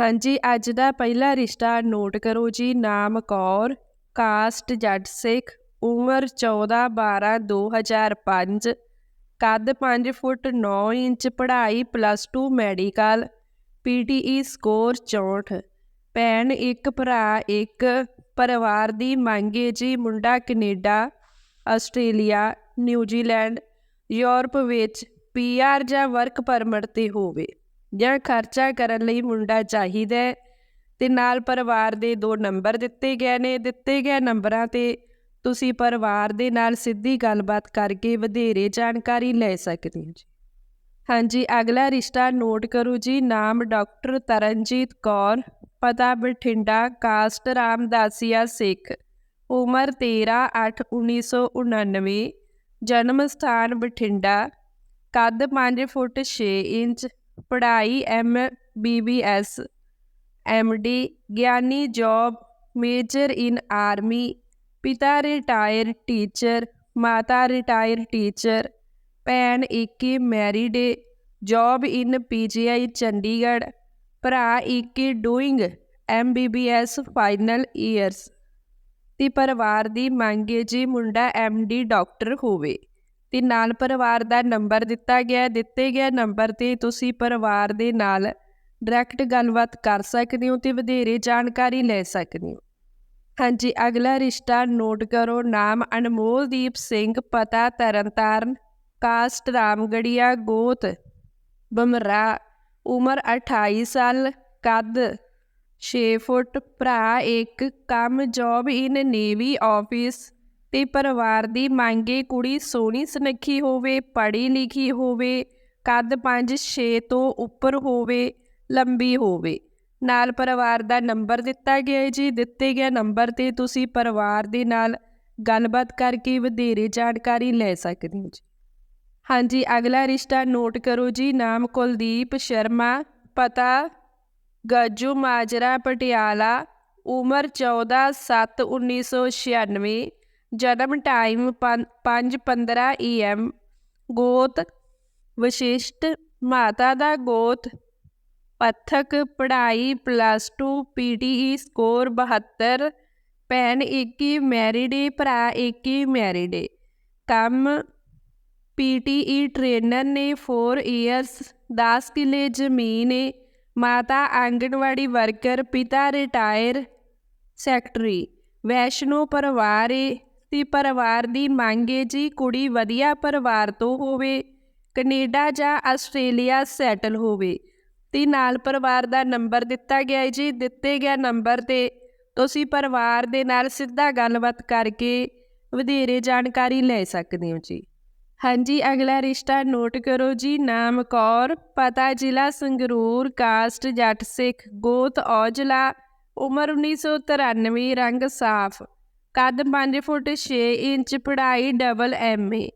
ਹਾਂਜੀ, ਅੱਜ ਦਾ ਪਹਿਲਾ ਰਿਸ਼ਤਾ ਨੋਟ ਕਰੋ ਜੀ, ਨਾਮ ਕੌਰ, ਕਾਸਟ ਜੱਟ ਸਿੱਖ, ਉਮਰ 14 12 2005 ਕੱਦ 5 ਫੁੱਟ 9 ਇੰਚ, ਪੜ੍ਹਾਈ ਪਲੱਸ 2 ਮੈਡੀਕਲ ਪੀਟੀਈ ਸਕੋਰ 64 ਭੈਣ ਇੱਕ, ਭਰਾ ਇੱਕ, ਪਰਿਵਾਰ ਦੀ ਮੰਗੇ ਜੀ, ਮੁੰਡਾ Canada, Australia New Zealand Europe ਵਿੱਚ ਪੀਆਰ ਜਾਂ ਵਰਕ ਪਰਮਿਟ ਤੇ ਹੋਵੇ। ਜਾਂ ਖਰਚਾ ਕਰਨ ਲਈ ਮੁੰਡਾ ਚਾਹੀਦਾ ਹੈ ਤੇ ਨਾਲ ਪਰਿਵਾਰ ਦੇ ਦੋ ਨੰਬਰ ਦਿੱਤੇ ਗਏ ਨੇ, ਦਿੱਤੇ ਗਏ ਨੰਬਰਾਂ ਤੇ ਤੁਸੀਂ ਪਰਿਵਾਰ ਦੇ ਨਾਲ ਸਿੱਧੀ ਗੱਲਬਾਤ ਕਰਕੇ ਵਧੇਰੇ ਜਾਣਕਾਰੀ ਲੈ ਸਕਦੇ ਹੋ ਜੀ। ਹਾਂਜੀ, ਅਗਲਾ ਰਿਸ਼ਤਾ ਨੋਟ ਕਰੋ ਜੀ, ਨਾਮ ਡਾਕਟਰ ਤਰਨਜੀਤ ਕੌਰ, ਪਤਾ ਬਠਿੰਡਾ, ਕਾਸਟ ਰਾਮਦਾਸੀਆ ਸਿੱਖ, ਉਮਰ 13 8 1999 ਜਨਮ ਸਥਾਨ ਬਠਿੰਡਾ, ਕੱਦ 5 ਫੁੱਟ 6 ਇੰਚ ਪੜ੍ਹਾਈ ਐਮ ਬੀਬੀਐਸ ਐਮਡੀ ਗਿਆਨੀ ਜੌਬ, ਮੇਜਰ ਇਨ ਆਰਮੀ, ਪਿਤਾ ਰਿਟਾਇਰ ਟੀਚਰ, ਮਾਤਾ ਰਿਟਾਇਰ ਟੀਚਰ, ਭੈਣ ਇੱਕੀ married, job in PGI Chandigarh, ਭਰਾ ਇੱਕੀ ਡੂਇੰਗ ਐਮਬੀਬੀਐਸ ਫਾਈਨਲ ਈਅਰਸ। ਤੇ ਪਰਿਵਾਰ ਦੀ ਮੰਗ ਹੈ ਜੀ ਮੁੰਡਾ ਐਮਡੀ ਡਾਕਟਰ ਹੋਵੇ। ਤੇ ਨਾਲ ਪਰਿਵਾਰ ਦਾ ਨੰਬਰ ਦਿੱਤਾ ਗਿਆ ਦਿੱਤੇ ਗਏ ਨੰਬਰ ਤੇ ਤੁਸੀਂ ਪਰਿਵਾਰ ਦੇ ਨਾਲ ਡਾਇਰੈਕਟ ਗੱਲਬਾਤ ਕਰ ਸਕਦੇ ਹੋ ਤੇ ਵਧੇਰੇ ਜਾਣਕਾਰੀ ਲੈ ਸਕਦੇ ਹੋ। ਹਾਂਜੀ, ਅਗਲਾ ਰਿਸ਼ਤਾ ਨੋਟ ਕਰੋ। ਨਾਮ ਅਨਮੋਲਦੀਪ ਸਿੰਘ, ਪਤਾ ਤਰਨਤਾਰਨ, ਕਾਸਟ ਰਾਮਗੜੀਆ, ਗੋਤ ਬਮਰਾ ਉਮਰ 28 ਸਾਲ, ਕੱਦ 6 ਫੁੱਟ, ਭਰਾ ਇੱਕ, ਕੰਮ ਜੌਬ ਇਨ ਨੇਵੀ ਆਫਿਸ ਤੇ ਪਰਿਵਾਰ ਦੀ ਮੰਗੇ ਕੁੜੀ ਸੋਹਣੀ ਸੁਨੱਖੀ ਹੋਵੇ, ਪੜ੍ਹੀ ਲਿਖੀ ਹੋਵੇ, ਕੱਦ 5-6 ਤੋਂ ਉੱਪਰ ਹੋਵੇ, ਲੰਬੀ ਹੋਵੇ। ਨਾਲ ਪਰਿਵਾਰ ਦਾ ਨੰਬਰ ਦਿੱਤਾ ਗਿਆ ਹੈ ਜੀ। ਦਿੱਤੇ ਗਿਆ ਨੰਬਰ ਤੇ ਤੁਸੀਂ ਪਰਿਵਾਰ ਦੇ ਨਾਲ ਗੱਲਬਾਤ ਕਰਕੇ ਵਧੇਰੇ ਜਾਣਕਾਰੀ ਲੈ ਸਕਦੇ ਹੋ ਜੀ। ਹਾਂਜੀ, ਅਗਲਾ ਰਿਸ਼ਤਾ ਨੋਟ ਕਰੋ ਜੀ। ਨਾਮ ਕੁਲਦੀਪ ਸ਼ਰਮਾ, ਪਤਾ ਗੱਜੂ ਮਾਜਰਾ ਪਟਿਆਲਾ, ਉਮਰ 14 7 1996 ਜਨਮ ਟਾਈਮ 5:15 ਏਐਮ ਗੋਤ ਵਿਸ਼ਿਸ਼ਟ ਮਾਤਾ ਦਾ ਗੋਤ ਪੱਥਕ ਪੜ੍ਹਾਈ ਪਲੱਸ 2 ਪੀਟੀਈ ਸਕੋਰ 72 ਭੈਣ 21 ਮੈਰਿਡ ਭਰਾ 21 ਮੈਰਿਡ ਕੰਮ ਪੀਟੀਈ ਟ੍ਰੇਨਰ ਨੇ 4 ਇਅਰਸ 10 ਕਿਲੇ ਜ਼ਮੀਨ ਹੈ ਮਾਤਾ ਆਂਗਣਵਾੜੀ ਵਰਕਰ ਪਿਤਾ ਰਿਟਾਇਰ ਸੈਕਟਰੀ ਵੈਸ਼ਨੋ ਪਰਿਵਾਰ ਏ। ਤੇ ਪਰਿਵਾਰ ਦੀ ਮੰਗ ਮੰਗੇ ਜੀ ਕੁੜੀ ਵਧੀਆ ਪਰਿਵਾਰ ਤੋਂ ਹੋਵੇ, ਕੈਨੇਡਾ ਜਾਂ ਆਸਟ੍ਰੇਲੀਆ ਸੈਟਲ ਹੋਵੇ। ਤੇ ਨਾਲ ਪਰਿਵਾਰ ਦਾ ਨੰਬਰ ਦਿੱਤਾ ਗਿਆ ਹੈ ਜੀ, ਦਿੱਤੇ ਗਿਆ ਨੰਬਰ ਤੇ ਤੁਸੀਂ ਪਰਿਵਾਰ ਦੇ ਨਾਲ ਸਿੱਧਾ ਗੱਲਬਾਤ ਕਰਕੇ ਵਧੇਰੇ ਜਾਣਕਾਰੀ ਲੈ ਸਕਦੇ ਹੋ ਜੀ। ਹਾਂਜੀ, ਅਗਲਾ ਰਿਸ਼ਤਾ ਨੋਟ ਕਰੋ ਜੀ, ਨਾਮ ਕੌਰ, ਪਤਾ ਜ਼ਿਲ੍ਹਾ ਸੰਗਰੂਰ, ਕਾਸਟ ਜੱਟ ਸਿੱਖ, ਗੋਤ ਔਜਲਾ, ਉਮਰ 1993 ਰੰਗ ਸਾਫ਼। ਕੱਦ 5 ਫੁੱਟ 6 ਇੰਚ, ਪੜ੍ਹਾਈ ਡਬਲ ਐਮਏ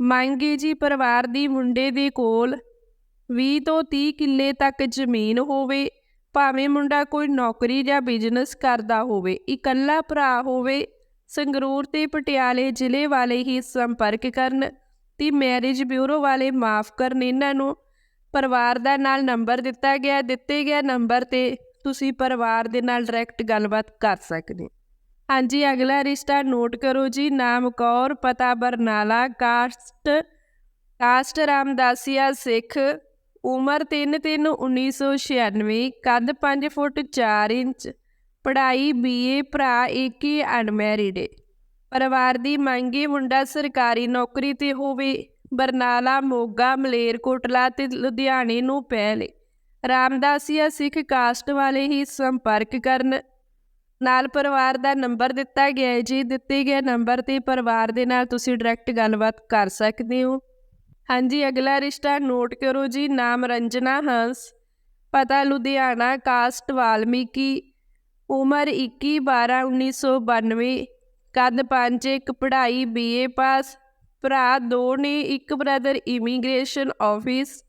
ਮੰਗੇ ਜੀ ਪਰਿਵਾਰ ਦੀ ਮੁੰਡੇ ਦੇ ਕੋਲ 20 ਤੋਂ 30 ਕਿੱਲੇ ਤੱਕ ਜ਼ਮੀਨ ਹੋਵੇ, ਭਾਵੇਂ ਮੁੰਡਾ ਕੋਈ ਨੌਕਰੀ ਜਾਂ ਬਿਜ਼ਨਸ ਕਰਦਾ ਹੋਵੇ, ਇਕੱਲਾ ਭਰਾ ਹੋਵੇ, ਸੰਗਰੂਰ ਤੇ ਪਟਿਆਲੇ ਜ਼ਿਲ੍ਹੇ ਵਾਲੇ ਹੀ ਸੰਪਰਕ ਕਰਨ ਤੇ ਮੈਰਿਜ ਬਿਊਰੋ ਵਾਲੇ ਮਾਫ ਕਰਨ ਇਹਨਾਂ ਨੂੰ। ਪਰਿਵਾਰ ਦਾ ਨਾਲ ਨੰਬਰ ਦਿੱਤਾ ਗਿਆ, ਦਿੱਤੇ ਗਿਆ ਨੰਬਰ ਤੇ ਤੁਸੀਂ ਪਰਿਵਾਰ ਦੇ ਨਾਲ ਡਾਇਰੈਕਟ ਗੱਲਬਾਤ ਕਰ ਸਕਦੇ ਹੋ। ਹਾਂਜੀ, ਅਗਲਾ ਰਿਸ਼ਤਾ ਨੋਟ ਕਰੋ ਜੀ। ਨਾਮ ਕੌਰ, ਪਤਾ ਬਰਨਾਲਾ, ਕਾਸਟ ਕਾਸਟ ਰਾਮਦਾਸੀਆ ਸਿੱਖ, ਉਮਰ 3-3 1996 ਕੱਦ 5 ਫੁੱਟ 4 ਇੰਚ, ਪੜ੍ਹਾਈ ਬੀਏ, ਭਰਾ ਇੱਕ ਹੀ ਅਨਮੈਰਿਡ ਪਰਿਵਾਰ ਦੀ ਮੰਗੀ ਮੁੰਡਾ ਸਰਕਾਰੀ ਨੌਕਰੀ ਤੇ ਹੋਵੇ। ਬਰਨਾਲਾ, ਮੋਗਾ ਮਲੇਰਕੋਟਲਾ ਤੇ ਲੁਧਿਆਣੇ ਨੂੰ ਪਹਿਲੇ ਰਾਮਦਾਸੀਆ ਸਿੱਖ ਕਾਸਟ ਵਾਲੇ ਹੀ ਸੰਪਰਕ ਕਰਨ। ਨਾਲ ਪਰਿਵਾਰ ਦਾ ਨੰਬਰ ਦਿੱਤਾ ਗਿਆ ਹੈ। ਜੀ, ਦਿੱਤੇ ਗਏ ਨੰਬਰ ਤੇ ਪਰਿਵਾਰ ਦੇ ਨਾਲ ਤੁਸੀਂ ਡਾਇਰੈਕਟ ਗੱਲਬਾਤ ਕਰ ਸਕਦੇ ਹੋ। ਹਾਂਜੀ, ਅਗਲਾ ਰਿਸ਼ਤਾ ਨੋਟ ਕਰੋ ਜੀ, ਨਾਮ ਰੰਜਨਾ ਹੰਸ। ਪਤਾ ਲੁਧਿਆਣਾ ਕਾਸਟ ਵਾਲਮੀਕੀ, ਉਮਰ 21 12 1992 ਕੱਦ 5 ਇੱਕ ਪੜ੍ਹਾਈ ਬੀਏ ਪਾਸ ਭਰਾ ਦੋ ਨੇ, ਇੱਕ ਬ੍ਰਦਰ ਇਮੀਗ੍ਰੇਸ਼ਨ ਆਫਿਸ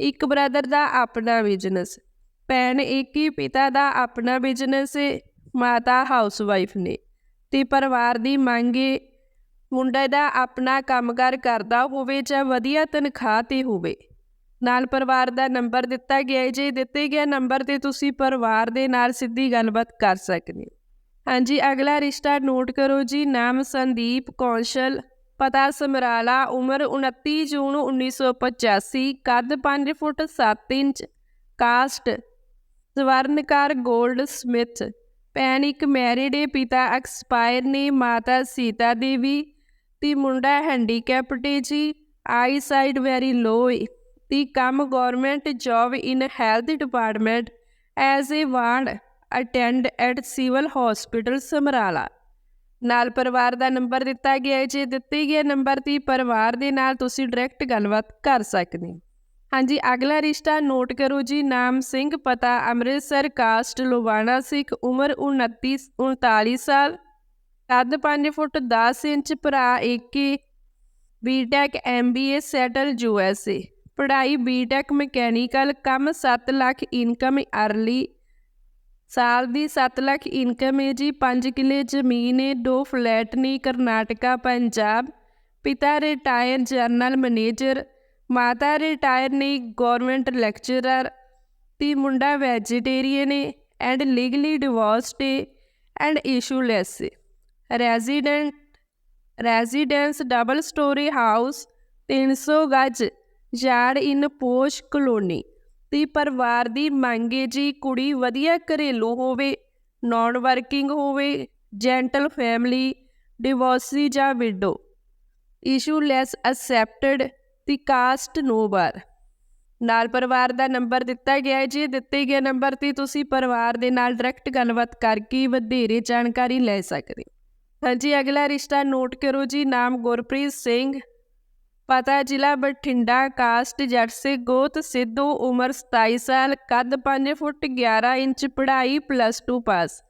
ਇੱਕ ਬ੍ਰਦਰ ਦਾ ਆਪਣਾ ਬਿਜ਼ਨਸ ਭੈਣ ਇੱਕ ਹੀ, ਪਿਤਾ ਦਾ ਆਪਣਾ ਬਿਜ਼ਨਸ ਹੈ ਮਾਤਾ ਹਾਊਸਵਾਈਫ ਨੇ ਤੇ ਪਰਿਵਾਰ ਦੀ ਮੰਗ ਏ, ਮੁੰਡੇ ਦਾ ਆਪਣਾ ਕੰਮਕਾਰ ਕਰਦਾ ਹੋਵੇ ਜਾਂ ਵਧੀਆ ਤਨਖਾਹ ਤੇ ਹੋਵੇ। ਨਾਲ ਪਰਿਵਾਰ ਦਾ ਨੰਬਰ ਦਿੱਤਾ ਗਿਆ ਹੈ ਜੇ ਦਿੱਤੇ ਗਿਆ ਨੰਬਰ ਤੇ ਤੁਸੀਂ ਪਰਿਵਾਰ ਦੇ ਨਾਲ ਸਿੱਧੀ ਗੱਲਬਾਤ ਕਰ ਸਕਦੇ ਹੋ। ਹਾਂਜੀ, ਅਗਲਾ ਰਿਸ਼ਤਾ ਨੋਟ ਕਰੋ ਜੀ, ਨਾਮ ਸੰਦੀਪ ਕੌਂਸ਼ਲ, ਪਤਾ ਸਮਰਾਲਾ, ਉਮਰ 29 ਜੂਨ 1985 ਕੱਦ 5 foot 7 inch, caste, Swarnkar goldsmith. ਭੈਣ ਇੱਕ ਮੈਰਿਡ ਏ ਪਿਤਾ ਐਕਸਪਾਇਰ ਨੇ ਮਾਤਾ ਸੀਤਾ ਦੇਵੀ ਤੇ ਮੁੰਡਾ ਹੈਂਡੀਕੈਪਟ ਏ ਜੀ ਆਈ ਸਾਈਡ ਵੈਰੀ ਲੋ ਏ। ਤੇ ਕੰਮ government job in health department as a ward attend at civil hospital Samrala. ਨਾਲ ਪਰਿਵਾਰ ਦਾ ਨੰਬਰ ਦਿੱਤਾ ਗਿਆ ਹੈ ਜੇ ਦਿੱਤੇ ਗਏ ਨੰਬਰ ਤੇ ਪਰਿਵਾਰ ਦੇ ਨਾਲ ਤੁਸੀਂ ਡਾਇਰੈਕਟ ਗੱਲਬਾਤ ਕਰ ਸਕਦੇ ਹੋ। ਹਾਂਜੀ, ਅਗਲਾ ਰਿਸ਼ਤਾ ਨੋਟ ਕਰੋ ਜੀ, ਨਾਮ ਸਿੰਘ, ਪਤਾ ਅੰਮ੍ਰਿਤਸਰ, ਕਾਸਟ ਲੁਬਾਣਾ ਸਿੱਖ, ਉਮਰ 29 39 ਸਾਲ ਕੱਦ 5 ਫੁੱਟ 10 ਇੰਚ, ਭਰਾ ਏਕੇ ਬੀਟੈਕ ਐਮਬੀਏ ਸੈਟਲ ਯੂਐਸਏ ਪੜ੍ਹਾਈ ਬੀਟੈਕ ਮਕੈਨੀਕਲ, ਕੰਮ 7 ਲੱਖ, ਇਨਕਮ ਅਰਲੀ। ਸਾਲ ਦੀ 7 ਲੱਖ, ਇਨਕਮ ਹੈ ਜੀ 5 ਕਿੱਲੇ ਜ਼ਮੀਨ ਹੈ ਦੋ ਫਲੈਟ ਨੇ, ਕਰਨਾਟਕਾ, ਪੰਜਾਬ। ਪਿਤਾ ਰਿਟਾਇਰ ਜਨਰਲ ਮੈਨੇਜਰ। ਮਾਤਾ ਰਿਟਾਇਰ ਨੇ ਗਵਰਨਮੈਂਟ ਲੈਕਚਰਰ, ਤੇ ਮੁੰਡਾ ਵੈਜੀਟੇਰੀਅਨ ਹੈ ਐਂਡ ਲੀਗਲੀ ਡਿਵੋਰਸਡ ਹੈ and issueless resident, residence double storey house 300 ਗਜ, ਯਾਰਡ ਇਨ ਪੋਸ਼ ਕਲੋਨੀ। ਤੇ ਪਰਿਵਾਰ ਦੀ ਮੰਗ ਹੈ ਜੀ ਕੁੜੀ ਵਧੀਆ ਘਰੇਲੂ ਹੋਵੇ ਨਾਨ ਵਰਕਿੰਗ ਹੋਵੇ ਜੈਂਟਲ ਫੈਮਿਲੀ ਡਿਵੋਰਸੀ ਜਾਂ ਵਿਡੋ ਇਸ਼ੂ ਲੈਸ ਅਸੈਪਟਡ ਤੇ ਕਾਸਟ ਨੋ ਬਾਰ ਨਾਲ ਪਰਿਵਾਰ ਦਾ ਨੰਬਰ ਦਿੱਤਾ ਗਿਆ ਹੈ। ਜੀ ਦਿੱਤੇ ਗਏ ਨੰਬਰ ਤੇ ਤੁਸੀਂ ਪਰਿਵਾਰ ਦੇ ਨਾਲ ਡਾਇਰੈਕਟ ਗੱਲਬਾਤ ਕਰਕੇ ਵਧੇਰੇ ਜਾਣਕਾਰੀ ਲੈ ਸਕਦੇ ਹੋ। ਹਾਂਜੀ, ਅਗਲਾ ਰਿਸ਼ਤਾ ਨੋਟ ਕਰੋ ਜੀ। ਨਾਮ ਗੁਰਪ੍ਰੀਤ ਸਿੰਘ। ਪਤਾ ਜ਼ਿਲ੍ਹਾ ਬਠਿੰਡਾ। ਕਾਸਟ ਜਰਸੇ ਗੋਤ ਸਿੱਧੂ ਉਮਰ 27 ਸਾਲ। ਕੱਦ 5 ਫੁੱਟ 11 ਇੰਚ। ਪੜ੍ਹਾਈ ਪਲੱਸ 2 ਪਾਸ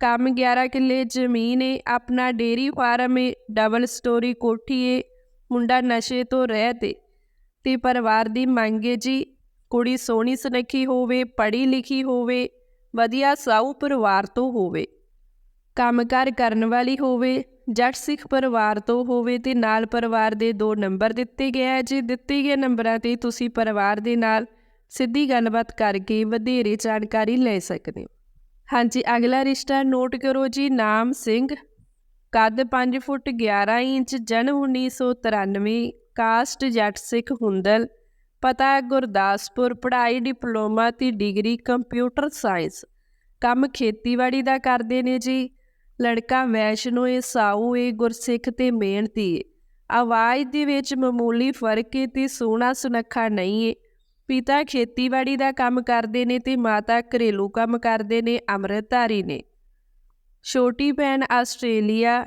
ਕੰਮ 11 ਕਿੱਲੇ। ਜ਼ਮੀਨ ਏ। ਆਪਣਾ ਡੇਰੀ ਫਾਰਮ ਏ। ਡਬਲ ਸਟੋਰੀ ਕੋਠੀ ਏ। ਮੁੰਡਾ ਨਸ਼ੇ ਤੋਂ ਰਹਿਤ ਏ ਤੇ ਪਰਿਵਾਰ ਦੀ ਮੰਗ ਹੈ ਜੀ, ਕੁੜੀ ਸੋਹਣੀ ਸੁਨੱਖੀ ਹੋਵੇ, ਪੜ੍ਹੀ ਲਿਖੀ ਹੋਵੇ, ਵਧੀਆ ਸਾਊ ਪਰਿਵਾਰ ਤੋਂ ਹੋਵੇ। ਕੰਮਕਾਰ ਕਰਨ ਵਾਲੀ ਹੋਵੇ, ਜੱਟ ਸਿੱਖ ਪਰਿਵਾਰ ਤੋਂ ਹੋਵੇ ਤੇ ਨਾਲ ਪਰਿਵਾਰ ਦੇ ਦੋ ਨੰਬਰ ਦਿੱਤੇ ਗਏ ਹੈ ਜੀ। ਦਿੱਤੇ ਗਏ ਨੰਬਰਾਂ ਤੇ ਤੁਸੀਂ ਪਰਿਵਾਰ ਦੇ ਨਾਲ ਸਿੱਧੀ ਗੱਲਬਾਤ ਕਰਕੇ ਵਧੇਰੇ ਜਾਣਕਾਰੀ ਲੈ ਸਕਦੇ ਹੋ। ਹਾਂਜੀ, ਅਗਲਾ ਰਿਸ਼ਤਾ ਨੋਟ ਕਰੋ ਜੀ। ਨਾਮ ਸਿੰਘ ਕੱਦ 5 ਫੁੱਟ 11 ਇੰਚ, ਜਨਮ 1993 ਕਾਸਟ ਜੱਟ ਸਿੱਖ ਹੁੰਦਲ। ਪਤਾ ਗੁਰਦਾਸਪੁਰ, ਪੜ੍ਹਾਈ, ਡਿਪਲੋਮਾ ਤੇ ਡਿਗਰੀ ਕੰਪਿਊਟਰ ਸਾਇੰਸ। ਕੰਮ ਖੇਤੀਬਾੜੀ ਦਾ ਕਰਦੇ ਨੇ ਜੀ। ਲੜਕਾ ਵੈਸ਼ਨੋ ਏ, ਸਾਊ ਏ, ਗੁਰਸਿੱਖ ਤੇ ਮਿਹਨਤੀ ਏ। ਆਵਾਜ਼ ਦੇ ਵਿੱਚ ਮਾਮੂਲੀ ਫ਼ਰਕ ਏ ਤੇ ਸੋਹਣਾ ਸੁਨੱਖਾ ਨਹੀਂ ਏ। ਪਿਤਾ ਖੇਤੀਬਾੜੀ ਦਾ ਕੰਮ ਕਰਦੇ ਨੇ ਤੇ ਮਾਤਾ ਘਰੇਲੂ ਕੰਮ ਕਰਦੇ ਨੇ, ਅੰਮ੍ਰਿਤਧਾਰੀ ਨੇ। ਛੋਟੀ ਭੈਣ ਆਸਟ੍ਰੇਲੀਆ,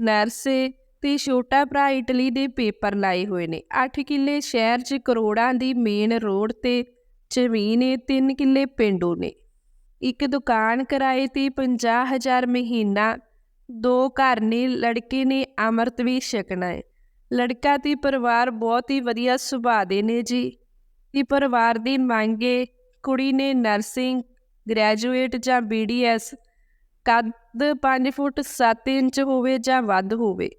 ਨਰਸੇ ਤੇ ਛੋਟਾ ਭਰਾ ਇਟਲੀ ਦੇ ਪੇਪਰ ਲਾਏ ਹੋਏ ਨੇ। 8 ਕਿੱਲੇ ਸ਼ਹਿਰ 'ਚ ਕਰੋੜਾਂ ਦੀ ਮੇਨ ਰੋਡ ਤੇ ਜ਼ਮੀਨ ਏ 3 ਕਿੱਲੇ ਪਿੰਡੂ ਨੇ। ਇੱਕ ਦੁਕਾਨ ਕਿਰਾਏ ਤੇ 50000 ਮਹੀਨਾ, ਦੋ ਘਰ ਨੇ, ਲੜਕੇ ਨੇ, ਅੰਮ੍ਰਿਤ ਵੀ ਛਕਣਾ ਹੈ ਲੜਕਾ ਤੇ ਪਰਿਵਾਰ ਬਹੁਤ ਹੀ ਵਧੀਆ ਸੁਭਾਅ ਦੇ ਨੇ ਜੀ। ਤੇ ਪਰਿਵਾਰ ਦੀ ਮੰਗੇ ਕੁੜੀ ਨੇ ਨਰਸਿੰਗ, ਗ੍ਰੈਜੂਏਟ ਜਾਂ ਬੀਡੀਐਸ ਕੱਦ 5 ਫੁੱਟ 7 ਇੰਚ ਹੋਵੇ ਜਾਂ ਵੱਧ ਹੋਵੇ।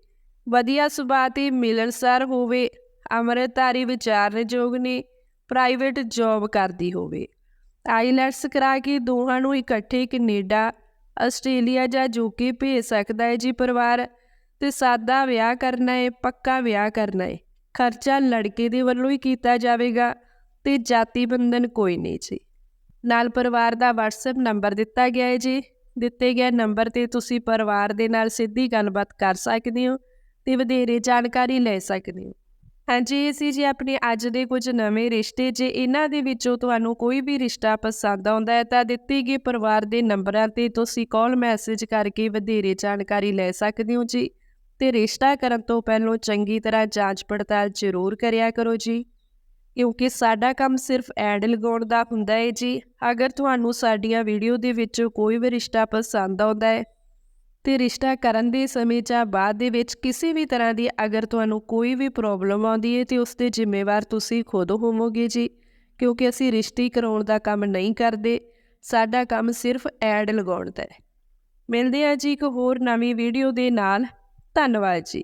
ਵਧੀਆ ਸੁਭਾਅ ਤੇ ਮਿਲਣਸਾਰ ਹੋਵੇ ਅੰਮ੍ਰਿਤਧਾਰੀ ਵਿਚਾਰਨਯੋਗ ਨੇ ਪ੍ਰਾਈਵੇਟ ਜੌਬ ਕਰਦੀ ਹੋਵੇ। ਆਈਲੈਟਸ ਕਰਾ ਕੇ ਦੋਹਾਂ ਨੂੰ ਇਕੱਠੇ ਕੈਨੇਡਾ, ਆਸਟ੍ਰੇਲੀਆ ਜਾਂ ਯੂਕੇ ਭੇਜ ਸਕਦਾ ਹੈ ਜੀ ਪਰਿਵਾਰ। ਤੇ ਸਾਦਾ ਵਿਆਹ ਕਰਨਾ ਹੈ, ਪੱਕਾ ਵਿਆਹ ਕਰਨਾ ਹੈ। ਖਰਚਾ ਲੜਕੇ ਦੇ ਵੱਲੋਂ ਹੀ ਕੀਤਾ ਜਾਵੇਗਾ ਤੇ ਜਾਤੀ ਬੰਧਨ ਕੋਈ ਨਹੀਂ ਜੀ। ਨਾਲ ਪਰਿਵਾਰ ਦਾ WhatsApp ਨੰਬਰ ਦਿੱਤਾ ਗਿਆ ਹੈ ਜੀ। ਦਿੱਤੇ ਗਏ ਨੰਬਰ ਤੇ ਤੁਸੀਂ ਪਰਿਵਾਰ ਦੇ ਨਾਲ ਸਿੱਧੀ ਗੱਲਬਾਤ ਕਰ ਸਕਦੇ ਹੋ ਤੇ ਵਧੇਰੇ ਜਾਣਕਾਰੀ ਲੈ ਸਕਦੇ ਹੋ। ਹਾਂਜੀ ਇਹ ਸੀ ਜੀ ਆਪਣੇ ਅੱਜ ਦੇ ਕੁਝ ਨਵੇਂ ਰਿਸ਼ਤੇ। ਜੇ ਇਹਨਾਂ ਦੇ ਵਿੱਚੋਂ ਤੁਹਾਨੂੰ ਕੋਈ ਵੀ ਰਿਸ਼ਤਾ ਪਸੰਦ ਆਉਂਦਾ ਹੈ ਤਾਂ ਦਿੱਤੀ ਗਈ ਪਰਿਵਾਰ ਦੇ ਨੰਬਰਾਂ ਤੇ ਤੁਸੀਂ ਕਾਲ ਮੈਸੇਜ ਕਰਕੇ ਵਧੇਰੇ ਜਾਣਕਾਰੀ ਲੈ ਸਕਦੇ ਹੋ ਜੀ। ਤੇ ਰਿਸ਼ਤਾ ਕਰਨ ਤੋਂ ਪਹਿਲਾਂ ਚੰਗੀ ਤਰ੍ਹਾਂ ਜਾਂਚ ਪੜਤਾਲ ਜ਼ਰੂਰ ਕਰਿਆ ਕਰੋ ਜੀ। ਕਿਉਂਕਿ ਸਾਡਾ ਕੰਮ ਸਿਰਫ ਐਡ ਲਗਾਉਣ ਦਾ ਹੁੰਦਾ ਹੈ ਜੀ। ਅਗਰ ਤੁਹਾਨੂੰ ਸਾਡੀਆਂ ਵੀਡੀਓ ਦੇ ਵਿੱਚ ਕੋਈ ਵੀ ਰਿਸ਼ਤਾ ਪਸੰਦ ਆਉਂਦਾ ਹੈ ਤੇ ਰਿਸ਼ਤਾ ਕਰਨ ਦੇ ਸਮੇਂ ਜਾਂ ਬਾਅਦ ਦੇ ਵਿੱਚ ਕਿਸੇ ਵੀ ਤਰ੍ਹਾਂ ਦੀ ਅਗਰ ਤੁਹਾਨੂੰ ਕੋਈ ਵੀ ਪ੍ਰੋਬਲਮ ਆਉਂਦੀ ਹੈ ਤੇ ਉਸ ਦੇ ਜ਼ਿੰਮੇਵਾਰ ਤੁਸੀਂ ਖੁਦ ਹੋਵੋਗੇ ਜੀ। ਕਿਉਂਕਿ ਅਸੀਂ ਰਿਸ਼ਤੇ ਕਰਾਉਣ ਦਾ ਕੰਮ ਨਹੀਂ ਕਰਦੇ, ਸਾਡਾ ਕੰਮ ਸਿਰਫ ਐਡ ਲਗਾਉਣ ਦਾ ਹੈ ਮਿਲਦੇ ਹਾਂ ਜੀ ਇੱਕ ਹੋਰ ਨਵੀਂ ਵੀਡੀਓ ਦੇ ਨਾਲ। ਧੰਨਵਾਦ ਜੀ।